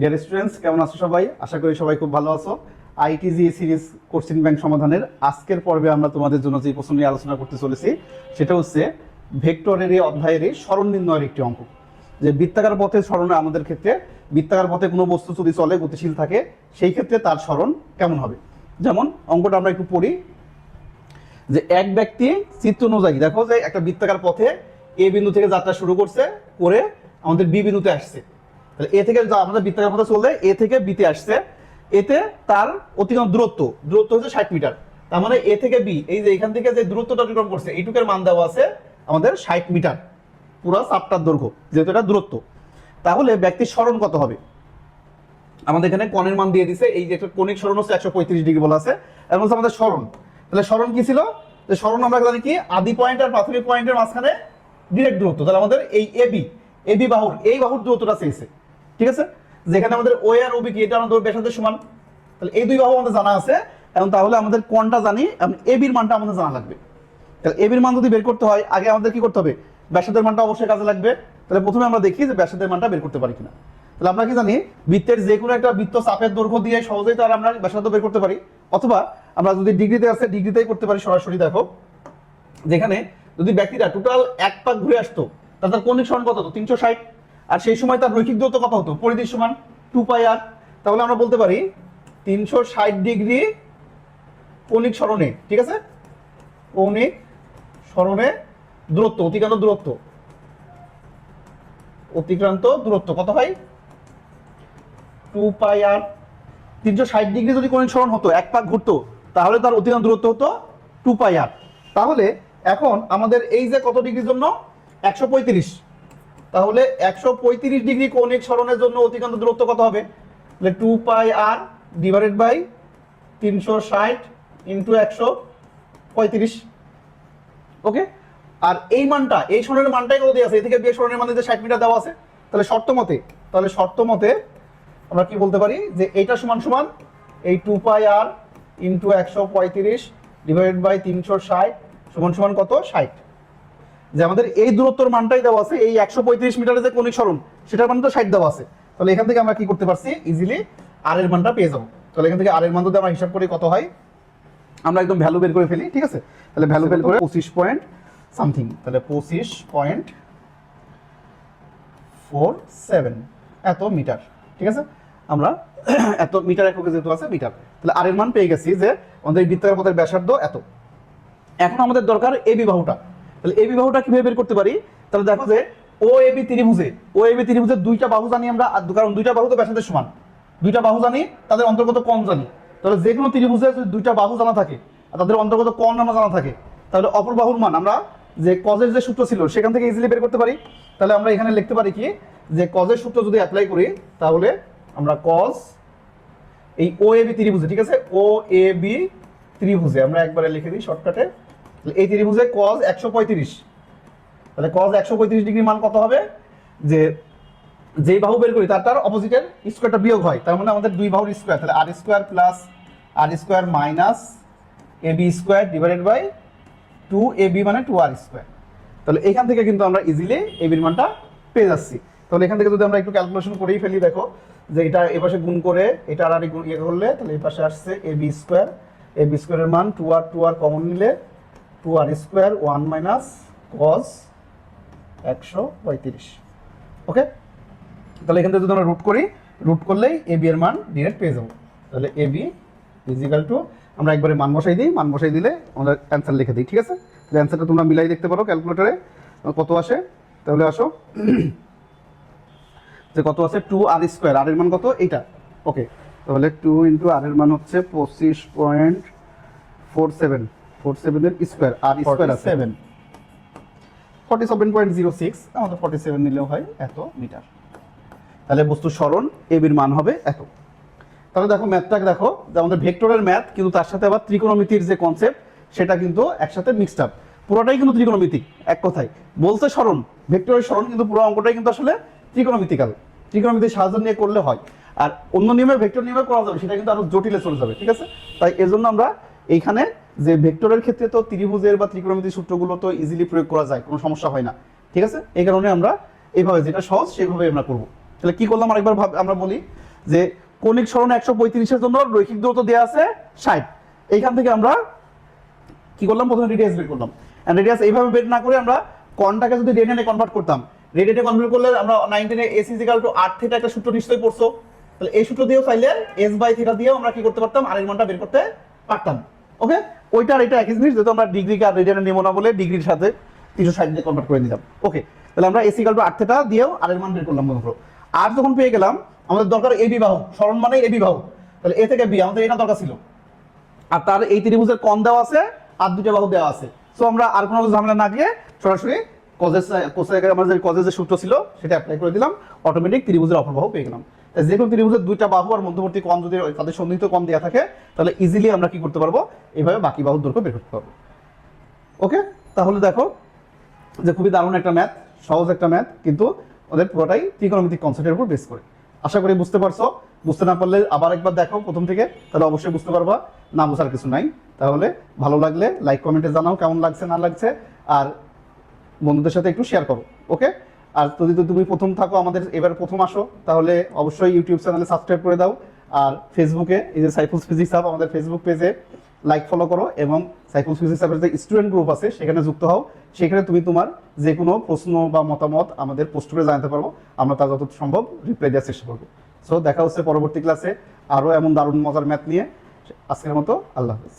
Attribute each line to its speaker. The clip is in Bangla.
Speaker 1: ডিয়ার স্টুডেন্টস কেমন আছো সবাই? আশা করি সবাই খুব ভালো আছো। আইটিজি সিরিজ কোশ্চেন ব্যাংক সমাধানের আজকের পর্বে আমরা তোমাদের জন্য যে প্রশ্ন নিয়ে আলোচনা করতে চলেছি, সেটা হচ্ছে ভেক্টরের এই অধ্যায়ের এই স্মরণ নির্ণয়ের একটি অঙ্ক। যে বৃত্তাকার পথে স্মরণে আমাদের ক্ষেত্রে বৃত্তাকার পথে কোনো বস্তু যদি চলে, গতিশীল থাকে, সেই ক্ষেত্রে তার স্মরণ কেমন হবে? যেমন অঙ্কটা আমরা একটু পড়ি, যে এক ব্যক্তি চিত্র অনুযায়ী, দেখো যে একটা বৃত্তাকার পথে এ বিন্দু থেকে যাত্রা শুরু করছে, করে আমাদের বি বিন্দুতে আসছে। তাহলে এ থেকে আমাদের বৃত্তাকার পথে চললে এ থেকে বিতে আসছে। এতে তার অতিক্রম দূরত্ব দূরত্ব হচ্ছে ষাট মিটার। তার মানে এ থেকে বি এই যে এখান থেকে যে দূরত্বটা অতিক্রম করছে, এইটুকের মান দেওয়া আছে আমাদের ষাট মিটার। পুরো চাপটার দৈর্ঘ্য, যেহেতু এটা দূরত্ব। তাহলে ব্যক্তির স্মরণ কত হবে? আমাদের এখানে কণের মান দিয়ে দিছে, এই যে একটা কণিক স্মরণ হচ্ছে একশো পঁয়ত্রিশ ডিগ্রি বলা আছে। এবং হচ্ছে আমাদের স্মরণ। তাহলে স্মরণ কি ছিল? যে স্মরণ আমরা জানি কি? আদি পয়েন্ট আর প্রাথমিক পয়েন্টের মাঝখানে ডিরেক্ট দূরত্ব। তাহলে আমাদের এই এবি এবি বাহুর, এই বাহুর দূরত্বটা চেয়েছে। ঠিক আছে? যেখানে আমাদের ও আর ওবি কি? এটা আমাদের ব্যাসার্ধের সমান। তাহলে এই দুই বাহু আমাদের জানা আছে। এবং তাহলে আমাদের কোনটা জানি? এ এবির মানটা আমাদের জানা লাগবে। তাহলে এ এবির মান যদি বের করতে হয়, আগে আমাদের কি করতে হবে? ব্যাসার্ধের মানটা অবশ্যই কাজে লাগবে। তাহলে প্রথমে আমরা দেখি যে ব্যাসার্ধের মানটা বের করতে পারি কিনা। তাহলে আমরা কি জানি? বৃত্তের যে কোনো একটা বৃত্ত চাপের দৈর্ঘ্য দিয়ে সহজেই তার আমরা ব্যাসার্ধ বের করতে পারি। অথবা আমরা যদি ডিগ্রিতে আছে, ডিগ্রিতেই করতে পারি সরাসরি, দেখো। যেখানে যদি ব্যক্তিটা টোটাল এক পাক ঘুরে আসতো তার কৌণিক সমান কত? তিনশো ষাট। আর সেই সময় তার রৈখিক দূরত্ব কত হতো? পরিধির সমান টু পাই আর তাহলে আমরা বলতে পারি তিনশো ষাট ডিগ্রি কৌণিক স্মরণে ঠিক আছে? কৌণিক স্মরণে দূরত্ব, অতিক্রান্ত দূরত্ব। অতিক্রান্ত দূরত্ব কত হয়? টু পাই আর তিনশো ষাট ডিগ্রি যদি কৌণিক স্মরণ হতো, এক পাক ঘুরতো, তাহলে তার অতিক্রান্ত দূরত্ব হতো টু পাই আর তাহলে এখন আমাদের এই যে কত ডিগ্রির জন্য? একশো পঁয়ত্রিশ। তাহলে একশো পঁয়ত্রিশ ডিগ্রি কৌণিক স্মরণের জন্য অতিক্রান্ত দূরত্ব কত হবে? তাহলে two pi r divided by তিনশো ষাট ইন্টু একশো পঁয়ত্রিশ। ওকে আর এই মানটা, এই স্মরণের মানটাই কত দিয়ে আছে? এ থেকে বিয়ে স্মরণের মানে যে ষাট মিটার দেওয়া আছে, তাহলে শর্ত মতে, তাহলে শর্ত মতে আমরা কি বলতে পারি? যে এইটা সমান সমান এই টু পাই আর ইন্টু একশো পঁয়ত্রিশ ডিভাইডেড বাই তিনশো ষাট সমান সমান কত? ষাট। যে আমাদের এই দূরত্বর মানটাই দেওয়া আছে, এই একশো পঁয়ত্রিশ মিটারের যে কৌণিক স্মরণ সেটার মান তো ষাট দেওয়া আছে। তাহলে এখান থেকে আমরা কি করতে পারছি? ইজিলি আর এর মানটা পেয়ে যাব। তাহলে এখান থেকে আর এর মান যদি আমরা হিসাব করি কত হয়? আমরা একদম ভ্যালু বের করে ফেলি, ঠিক আছে? তাহলে ভ্যালু বের করে পঁচিশ পয়েন্ট সামথিং তাহলে পঁচিশ পয়েন্ট ফোর সেভেন এত মিটার, ঠিক আছে? আমরা এত মিটার এককে যেহেতু আছে, মিটার। তাহলে আর এর মান পেয়ে গেছি যে আমাদের বৃত্তাকার পথের ব্যাসার্ধ এত। এখন আমাদের দরকার এ বিবাহটা। তাহলে এ বিবাহটা কীভাবে বের করতে পারি? তাহলে দেখো যে ও A B ত্রিভুজে O A B ত্রিভুজের দুইটা বাহু জানি আমরা কারণ দুইটা বাহু তো ব্যাসার্ধের সমান। দুইটা বাহু জানি, তাদের অন্তর্গত কোণ জানি। তাহলে যে কোনো ত্রিভুজে যদি দুইটা বাহু জানা থাকে, আর তাদের অন্তর্গত কোণ আমরা জানা থাকে, তাহলে অপর বাহুর মান আমরা যে কজের যে সূত্র ছিল, সেখান থেকে ইজিলি বের করতে পারি। তাহলে আমরা এখানে লিখতে পারি কি, যে কজের সূত্র যদি অ্যাপ্লাই করি, তাহলে আমরা কজ এই ও এ বি ত্রিভুজে ঠিক আছে? ও এ বি ত্রিভুজে আমরা একবারে লিখে দিই শর্টকাটে এই ত্রিভুজে কজ একশো পঁয়ত্রিশ। তাহলে কজ একশো পঁয়ত্রিশ ডিগ্রি মান কত হবে? যে যেই বাহু বের করি তার তার অপোজিটের স্কোয়ারটা বিয়োগ হয়। তার মানে আমাদের দুই বাহুর স্কোয়ার তাহলে r square plus r square minus A B square divided by two A B মানে টু আর স্কোয়ার তাহলে এখান থেকে কিন্তু আমরা ইজিলি এ বির মানটা পেয়ে যাচ্ছি। তাহলে এখান থেকে যদি আমরা একটু ক্যালকুলেশন করেই ফেলি, দেখো, যে এটা এ পাশে গুণ করে, এটা আর আর ইয়ে করলে, তাহলে এই পাশে আসছে A B square A B স্কোয়ারের মান two r two r common নিলে two r square one minus cos একশো পঁয়ত্রিশ। ওকে তাহলে এখান থেকে যদি আমরা রুট করি রুট করলেই এ বি এর মান ডিরেক্ট পেয়ে যাব। তাহলে এ বি ইজিক্যাল টু আমরা একবারে মান বসাই দিই। মান বসাই দিলে আমরা অ্যান্সার লিখে দিই, ঠিক আছে? তাহলে অ্যান্সারটা তোমরা মিলাই দেখতে পারো ক্যালকুলেটরে কত আসে? তাহলে আসো। যে কত আছে টু আর স্কোয়ার আর এর মান কত? এইটা। ওকে তাহলে টু ইন্টু আর এর মান হচ্ছে পঁচিশ পয়েন্ট ফোর সেভেন ফোর সেভেনের square r square seven forty seven point zero six আমাদের ফর্টি সেভেন নিলেও হয় এত মিটার। তাহলে বস্তু স্মরণ এবির মান হবে এত। তাহলে দেখো ম্যাথটাকে দেখো, যে আমাদের ভেক্টরের ম্যাথ কিন্তু তার সাথে আবার ত্রিকোণমিতির যে কনসেপ্ট সেটা কিন্তু একসাথে মিক্সড আপ পুরোটাই কিন্তু ত্রিকোণমিতিক, এক কথায়। বলছে স্মরণ ভেক্টরের স্মরণ কিন্তু পুরো অঙ্কটাই কিন্তু আসলে ত্রিকোণমিতিকাল ত্রিকোণমিতির সাহায্য নিয়ে করলে হয়। আর অন্য নিয়মে ভেক্টর নিয়মে করা যাবে, সেটা কিন্তু আরও জটিলে চলে যাবে, ঠিক আছে? তাই এজন্য আমরা এইখানে যে ভেক্টরের ক্ষেত্রে তো ত্রিভুজের বা ত্রিকোণমিতির সূত্রগুলো তো ইজিলি প্রয়োগ করা যায়, কোনো সমস্যা হয় না। ঠিক আছে? এই কারণে আমরা এইভাবে যেটা সহজ সেভাবে আমরা করব। তাহলে কি করলাম আরেকবার ভাব- আমরা বলি যে কৌণিক সরণ একশো পঁয়ত্রিশের জন্য রৈখিক দূরত্ব দেওয়া আছে ষাট। এইখান থেকে আমরা কি করলাম? প্রথমে রেডিয়াস বের করলাম। রেডিয়াস এইভাবে বের না করে আমরা কনটাকে যদি রেডিয়ানে কনভার্ট করতাম রেডিয়ানে কনভার্ট করলে আমরা নাইনটিনে এস ইজিক্যাল টু আট থেকে একটা সূত্র নিশ্চয়ই পড়ছো। তাহলে এই সূত্র দিয়েও চাইলে এস বাই থিটা দিয়েও আমরা কি করতে পারতাম? আরের মানটা বের করতে পারতাম। ওকে ওইটা আর এটা একই জিনিস যেহেতু আমরা ডিগ্রিকে আর রেডিয়ানে নেব না বলে ডিগ্রির সাথে তিনশো ষাট দিয়ে কনভার্ট করে নিলাম। ওকে তাহলে আমরা এসি টু আট থেকে দিয়েও আরের মান বের করলাম মনে করো আর যখন পেয়ে গেলাম, আমাদের দরকার এ বিবাহ স্মরণ মানে এ বিবাহ তাহলে এ থেকে বি আমাদের এটা দরকার ছিল। আর তার এই ত্রিভুজের কন দেওয়া আছে, আর দুটো বাহু দেওয়া আছে। সো আমরা আর কোনো ঝামেলা না গিয়ে সরাসরি কজেস কোসের আমাদের কজের যে সূত্র ছিল, সেটা অ্যাপ্লাই করে দিলাম। অটোমেটিক ত্রিভুজের অপর বাহু পেয়ে গেলাম। যে কোনো ত্রিভুজের দুইটা বাহু আর মধ্যবর্তী কম যদি তাদের সন্নিহিত কম দেওয়া থাকে, তাহলে ইজিলি আমরা কি করতে পারব? এইভাবে বাকি বাহুর দৈর্ঘ্য বের করতে পারব। ওকে তাহলে দেখো যে খুবই দারুণ একটা ম্যাথ সহজ একটা ম্যাথ কিন্তু ওদের পুরোটাই ত্রিকোণমিতিক কনসেপ্টের উপর বেস করে। আশা করি বুঝতে পারছ। বুঝতে না পারলে আবার একবার দেখো প্রথম থেকে, তাহলে অবশ্যই বুঝতে পারবা। না বোঝার কিছু নাই। তাহলে ভালো লাগলে লাইক কমেন্টে জানাও কেমন লাগছে, না লাগছে, আর বন্ধুদের সাথে একটু শেয়ার করো। ওকে আর যদি তো তুমি প্রথম থাকো আমাদের, এবার প্রথম আসো, তাহলে অবশ্যই ইউটিউব চ্যানেলে সাবস্ক্রাইব করে দাও। আর ফেসবুকে এই যে সাইফুলস ফিজিক্স হাব আমাদের ফেসবুক পেজে লাইক ফলো করো এবং সাইফুলস ফিজিক্স হাবের যে স্টুডেন্ট গ্রুপ আছে, সেখানে যুক্ত হও। সেখানে তুমি তোমার যে কোনো প্রশ্ন বা মতামত আমাদের পোস্ট করে জানাতে পারব আমরা তার যত সম্ভব রিপ্লাই দেওয়ার চেষ্টা করব। সো দেখা হচ্ছে পরবর্তী ক্লাসে আরও এমন দারুণ মজার ম্যাথ নিয়ে। আজকের মতো আল্লাহ হাফিজ।